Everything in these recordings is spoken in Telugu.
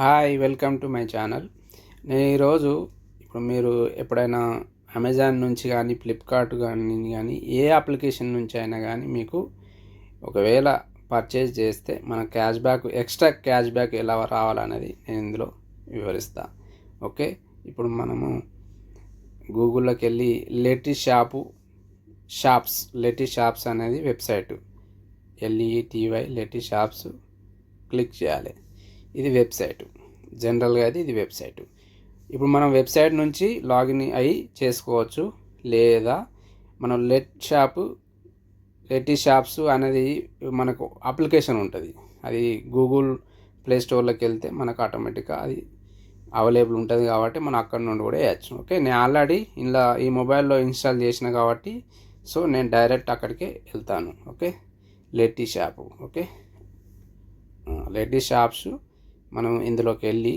Hi welcome to my channel. నేను ఈరోజు ఇప్పుడు మీరు ఎప్పుడైనా అమెజాన్ నుంచి కానీ ఫ్లిప్కార్ట్ కానీ కానీ ఏ అప్లికేషన్ నుంచి అయినా కానీ మీకు ఒకవేళ పర్చేజ్ చేస్తే మన cash back extra cash back ఎలా రావాలనేది నేను ఇందులో వివరిస్తా. ఓకే? ఇప్పుడు మనము గూగుల్లోకి వెళ్ళి Lety shop shops Lety shops అనేది website. L E T Y Lety shops click చేయాలి. ఇది వెబ్సైట్. జనరల్గా అది ఇది వెబ్సైట్. ఇప్పుడు మనం వెబ్సైట్ నుంచి లాగిన్ అయ్యి చేసుకోవచ్చు. లేదా మనం లెట్ షాప్ లెట్టి షాప్స్ అనేది మనకు అప్లికేషన్ ఉంటుంది. అది గూగుల్ ప్లే స్టోర్లోకి వెళ్తే మనకు ఆటోమేటిక్గా అది అవైలబుల్ ఉంటుంది కాబట్టి మనం అక్కడ నుండి కూడా వేయచ్చు. ఓకే? నేను ఆల్రెడీ ఇలా ఈ మొబైల్లో ఇన్స్టాల్ చేసిన కాబట్టి సో నేను డైరెక్ట్ అక్కడికే వెళ్తాను. Okay? Lety shop. Okay? Lety shops మనం ఇందులోకి వెళ్ళి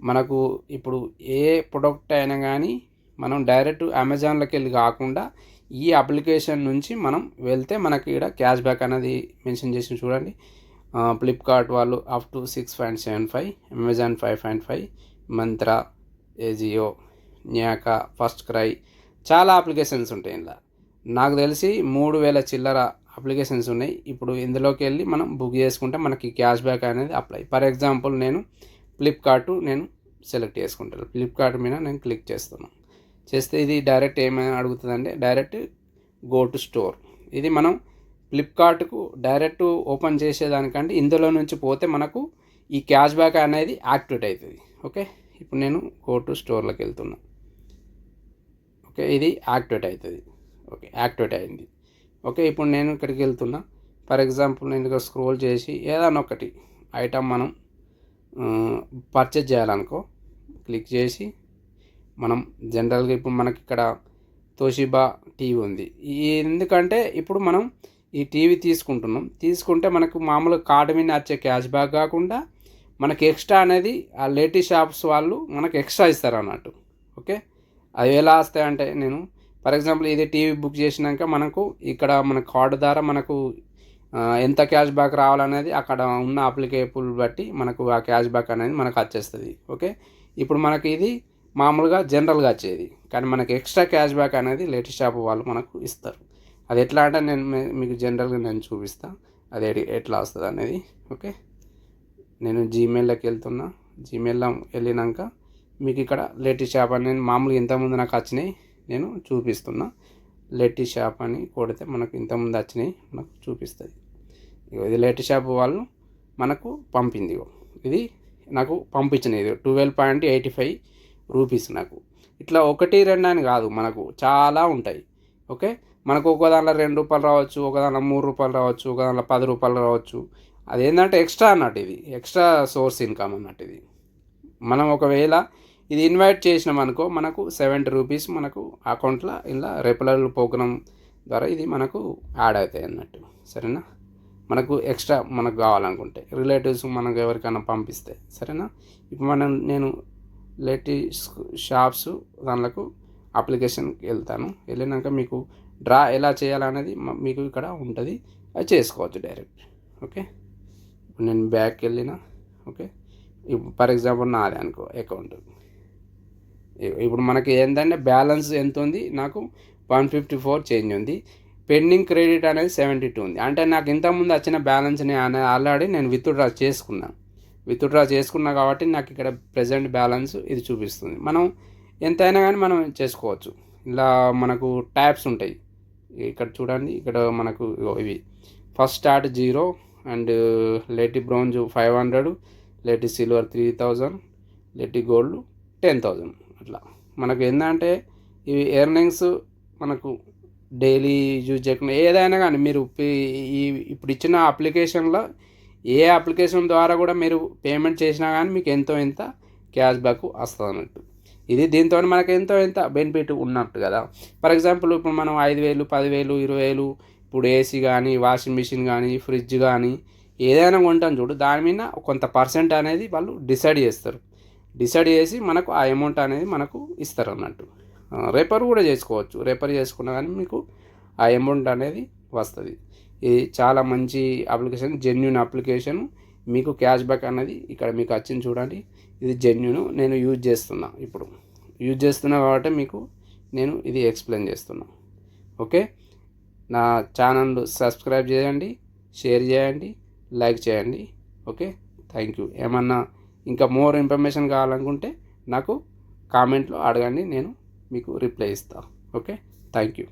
మనకు ఇప్పుడు ఏ ప్రొడక్ట్ అయినా కానీ మనం డైరెక్ట్ అమెజాన్లోకి వెళ్ళి కాకుండా ఈ అప్లికేషన్ నుంచి మనం వెళ్తే మనకి ఇక్కడ క్యాష్ బ్యాక్ అనేది మెన్షన్ చేసి చూడండి. ఫ్లిప్కార్ట్ వాళ్ళు up to six point seven five Amazon five point five Myntra AJIO Nykaa FirstCry చాలా అప్లికేషన్స్ ఉంటాయి ఇలా నాకు తెలిసి మూడు వేల చిల్లర అప్లికేషన్స్ ఉన్నాయి. ఇప్పుడు ఇందులోకి వెళ్ళి మనం బుక్ చేసుకుంటే మనకి క్యాష్ బ్యాక్ అనేది అప్లై. ఫర్ ఎగ్జాంపుల్ నేను ఫ్లిప్కార్ట్ నేను సెలెక్ట్ చేసుకుంటాను. ఫ్లిప్కార్ట్ మీద నేను క్లిక్ చేస్తున్నాను చేస్తే ఇది డైరెక్ట్ ఏమైనా అడుగుతుందంటే డైరెక్ట్ గో టు స్టోర్ ఇది మనం ఫ్లిప్కార్ట్కు డైరెక్ట్ ఓపెన్ చేసేదానికంటే ఇందులో నుంచి పోతే మనకు ఈ క్యాష్ బ్యాక్ అనేది యాక్టివేట్ అవుతుంది. ఓకే? ఇప్పుడు నేను గో టు స్టోర్లోకి వెళ్తున్నా. ఓకే? ఇది యాక్టివేట్ అవుతుంది. ఓకే? యాక్టివేట్ అయింది. ఓకే ఇప్పుడు నేను ఇక్కడికి వెళ్తున్నా. ఫర్ ఎగ్జాంపుల్ నేను ఇక్కడ స్క్రోల్ చేసి ఏదైనా ఒకటి ఐటమ్ మనం పర్చేజ్ చేయాలనుకో క్లిక్ చేసి మనం జనరల్గా ఇప్పుడు మనకి ఇక్కడ తోషిబా టీవీ ఉంది. ఎందుకంటే ఇప్పుడు మనం ఈ టీవీ తీసుకుంటున్నాం. తీసుకుంటే మనకు మామూలుగా కార్డు మీద వచ్చే క్యాష్ బ్యాక్ కాకుండా మనకి ఎక్స్ట్రా అనేది ఆ లేటీ షాప్స్ వాళ్ళు మనకు ఎక్స్ట్రా ఇస్తారు అన్నట్టు ఓకే? అవి ఎలా వస్తాయంటే నేను ఫర్ ఎగ్జాంపుల్ ఇది టీవీ బుక్ చేసినాక మనకు ఇక్కడ మన కార్డు ద్వారా మనకు ఎంత క్యాష్ బ్యాక్ రావాలనేది అక్కడ ఉన్న అప్లికేబుల్ బట్టి మనకు ఆ క్యాష్ బ్యాక్ అనేది మనకు వచ్చేస్తుంది. ఓకే? ఇప్పుడు మనకి ఇది మామూలుగా జనరల్గా వచ్చేది. కానీ మనకి ఎక్స్ట్రా క్యాష్ బ్యాక్ అనేది లేటెస్ట్ షాప్ వాళ్ళు మనకు ఇస్తారు. అది ఎట్లా అంటే నేను మీకు జనరల్గా నేను చూపిస్తాను అది ఎట్లా వస్తుంది అనేది. ఓకే? నేను జీమెయిల్లోకి వెళ్తున్నా. జీమెయిల్లో వెళ్ళినాక మీకు ఇక్కడ లేటెస్ట్ షాప్ అనేది మామూలుగా ఇంతకుముందు నాకు వచ్చినాయి. నేను చూపిస్తున్నా. లెట్టి షాప్ అని కొడితే మనకు ఇంతకుముందు వచ్చినాయి మనకు చూపిస్తుంది. ఇది లెట్టి షాప్ వాళ్ళు మనకు పంపింది ఇది నాకు పంపించినది ఇది twelve point eighty five rupees నాకు. ఇట్లా ఒకటి రెండు అని కాదు మనకు. చాలా ఉంటాయి. ఓకే? మనకు ఒక దాంట్లో రెండు రూపాయలు రావచ్చు ఒక దాంట్లో మూడు రూపాయలు రావచ్చు ఒక దాంట్లో పది రూపాయలు రావచ్చు. అదేంటంటే ఎక్స్ట్రా అన్నట్టు ఇది. ఎక్స్ట్రా సోర్స్ ఇన్కమ్ అన్నట్టు ఇది. మనం ఒకవేళ ఇది ఇన్వైట్ చేసినాం అనుకో మనకు సెవెంటీ రూపీస్ మనకు అకౌంట్లో ఇలా రెపులర్ ప్రోగ్రామ్ ద్వారా ఇది మనకు యాడ్ అవుతాయి అన్నట్టు. సరేనా? మనకు ఎక్స్ట్రా మనకు కావాలనుకుంటే. రిలేటివ్స్ మనకు ఎవరికైనా పంపిస్తే. సరేనా? ఇప్పుడు మనం నేను లేటెస్ట్ షాప్స్ దానిలకు అప్లికేషన్కి వెళ్తాను. వెళ్ళినాక మీకు డ్రా ఎలా చేయాలనేది మీకు ఇక్కడ ఉంటుంది. అది చేసుకోవచ్చు డైరెక్ట్ ఓకే? ఇప్పుడు నేను బ్యాక్ వెళ్ళిన ఓకే? ఇప్పుడు ఫర్ ఎగ్జాంపుల్ నాది అనుకో అకౌంట్ ఇప్పుడు మనకి ఏంటంటే బ్యాలెన్స్ ఎంత ఉంది నాకు వన్ ఫిఫ్టీ ఫోర్ చేంజ్ ఉంది. పెండింగ్ క్రెడిట్ అనేది సెవెంటీ టూ ఉంది. అంటే నాకు ఇంతకుముందు వచ్చిన బ్యాలెన్స్ని ఆల్రెడీ నేను విత్డ్రా చేసుకున్నాను విత్డ్రా చేసుకున్నా కాబట్టి నాకు ఇక్కడ ప్రజెంట్ బ్యాలెన్స్ ఇది చూపిస్తుంది. మనం ఎంతైనా కానీ మనం చేసుకోవచ్చు. ఇలా మనకు ట్యాబ్స్ ఉంటాయి. ఇక్కడ చూడండి. ఇక్కడ మనకు ఇవి. First start zero and Lety bronze five hundred Lety silver three thousand Lety gold ten thousand. అట్లా. మనకు ఏంటంటే ఇవి ఎర్నింగ్స్ మనకు డైలీ యూజ్ చేయకుండా ఏదైనా కానీ మీరు ఈ ఇప్పుడు ఇచ్చిన అప్లికేషన్లో ఏ అప్లికేషన్ ద్వారా కూడా మీరు పేమెంట్ చేసినా కానీ మీకు ఎంతో ఎంత క్యాష్ బ్యాక్ వస్తుంది అన్నట్టు ఇది దీంతో మనకు ఎంతో ఎంత బెనిఫిట్ ఉన్నట్టు కదా. ఫర్ ఎగ్జాంపుల్ ఇప్పుడు మనం ఐదు వేలు పదివేలు ఇరవై వేలు ఇప్పుడు ఏసీ కానీ వాషింగ్ మిషన్ కానీ ఫ్రిడ్జ్ కానీ ఏదైనా కొంటాం చూడు దాని మీద కొంత పర్సెంట్ అనేది వాళ్ళు డిసైడ్ చేస్తారు. డిసైడ్ చేసి మనకు ఆ అమౌంట్ అనేది మనకు ఇస్తారు అన్నట్టు రేపర్ కూడా చేసుకోవచ్చు. రేపర్ చేసుకున్నా కానీ మీకు ఆ అమౌంట్ అనేది వస్తుంది. ఇది చాలా మంచి అప్లికేషన్ జెన్యున్ అప్లికేషన్ మీకు క్యాష్ బ్యాక్ అనేది ఇక్కడ మీకు వచ్చింది చూడండి. ఇది జెన్యున్ నేను యూజ్ చేస్తున్నా ఇప్పుడు. యూజ్ చేస్తున్నా కాబట్టి మీకు నేను ఇది ఎక్స్ప్లెయిన్ చేస్తున్నా. ఓకే నా ఛానల్ సబ్స్క్రైబ్ చేయండి షేర్ చేయండి లైక్ చేయండి. ఓకే థ్యాంక్ యూ ఏమన్నా ఇంకా మోర్ ఇన్ఫర్మేషన్ కావాలనుకుంటే నాకు కామెంట్లో అడగండి నేను మీకు రిప్లై ఇస్తాను ఓకే థ్యాంక్ యూ